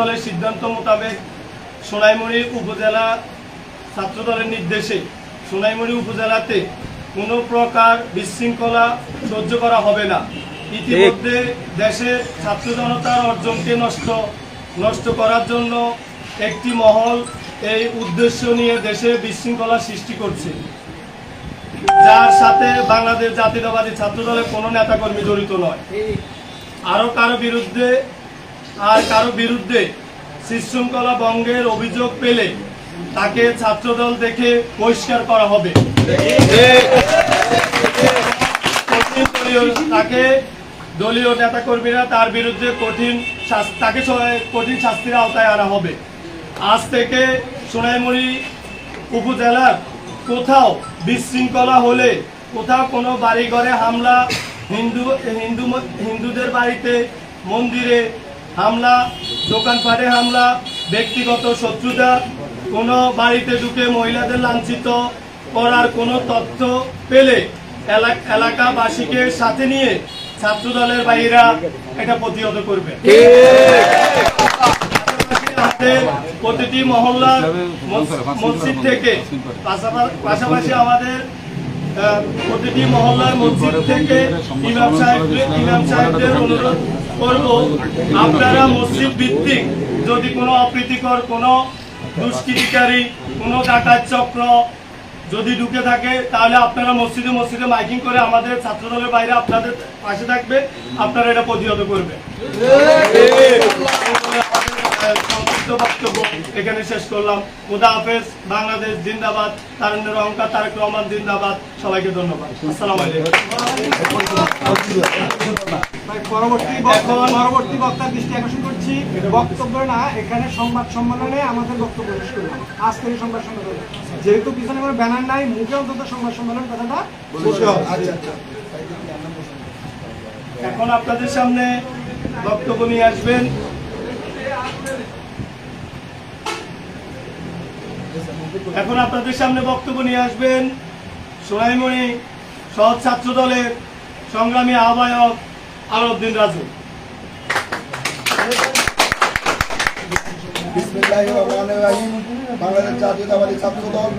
দলের সিদ্ধান্ত মোতাবেক সোনাইমুড়ি উপজেলা ছাত্র দলের নির্দেশে সোনাইমুড়ি উপজেলাতে কোনো প্রকার বিশৃঙ্খলা সহ্য করা হবে না। ইতিমধ্যে দেশের ছাত্র জনতার অর্জনকে নষ্ট নষ্ট করার জন্য একটি মহল এই উদ্দেশ্য নিয়ে দেশে বিশৃঙ্খলা সৃষ্টি করছে। যার সাথে বাংলাদেশ জাতীয়তাবাদী ছাত্র দলের কোনো নেতাকর্মী জড়িত নয়। আরও কারও বিরুদ্ধে আর কারও বিরুদ্ধে শৃঙ্খলা ভঙ্গের অভিযোগ পেলে তাকে ছাত্রদল দেখে বহিষ্কার করা হবে। তাকে দলীয় নেতাকর্মীরা তার বিরুদ্ধে কঠিন তাকে কঠিন শাস্তির আওতায় আনা হবে। আজ থেকে সোনাইমুড়ি উপজেলার কোথাও বিশৃঙ্খলা হলে কোথাও কোনো বাড়িঘরে হামলা, হিন্দু হিন্দু হিন্দুদের বাড়িতে মন্দিরে হামলা দোকানপাটে হামলা ব্যক্তিগত শত্রুতা কোনো বাড়িতে ঢুকে মহিলাদের লাঞ্ছিত করার কোনো তথ্য পেলে এলাক- এলাকাবাসীকে সাথে নিয়ে ছাত্রদলের বাইরা এটা প্রতিহত করবে। প্রতিটি মহল্লার মসজিদ থেকে পাশাপা- পাশাপাশি আমাদের প্রতিটি মহল্লার মসজিদ থেকে ইমাম সাহেব ইমাম সাহেবদের অনুরোধ করব, আপনারা মসজিদ ভিত্তিক যদি কোনো অপ্রীতিকর, কোনো দুষ্কৃতিকারী, কোনো ডাকাত চক্র যদি ঢুকে থাকে, তাহলে আপনারা মসজিদে মসজিদে মাইকিং করে আমাদের ছাত্রদলের বাইরে আপনাদের পাশে থাকবে, আপনারা এটা প্রতিহত করবে সংক্ষিপ্ত বক্তব্য এখানে শেষ করলাম। খুদা হাফেজ বাংলাদেশ জিন্দাবাদ তারুণ্যের অহংকার তারেক রহমান জিন্দাবাদ। সবাইকে ধন্যবাদ। আসসালামু আলাইকুম। ভাই, পরবর্তী পরবর্তী বক্তার দৃষ্টি আকর্ষণ করছি। বক্তব্য না এখানে সংবাদ সম্মেলনে আমাদের বক্তব্য শেষ করলাম। আজকের সংবাদ সম্মেলনে। যেহেতু পিছনে কোনো ব্যানার নাই মুখে অন্তত সংবাদ সম্মেলন কথাটা বলতে এখন আপনাদের সামনে বক্তব্য নিয়ে আসবেন। এখন আপনাদের সামনে বক্তব্য নিয়ে আসবেন সোনাইমণি সহজ ছাত্র দলের সংগ্রামী আহ্বায়ক আলউদ্দিন রাজু। বাংলাদেশ জাতীয়তাবাদী ছাত্র দল।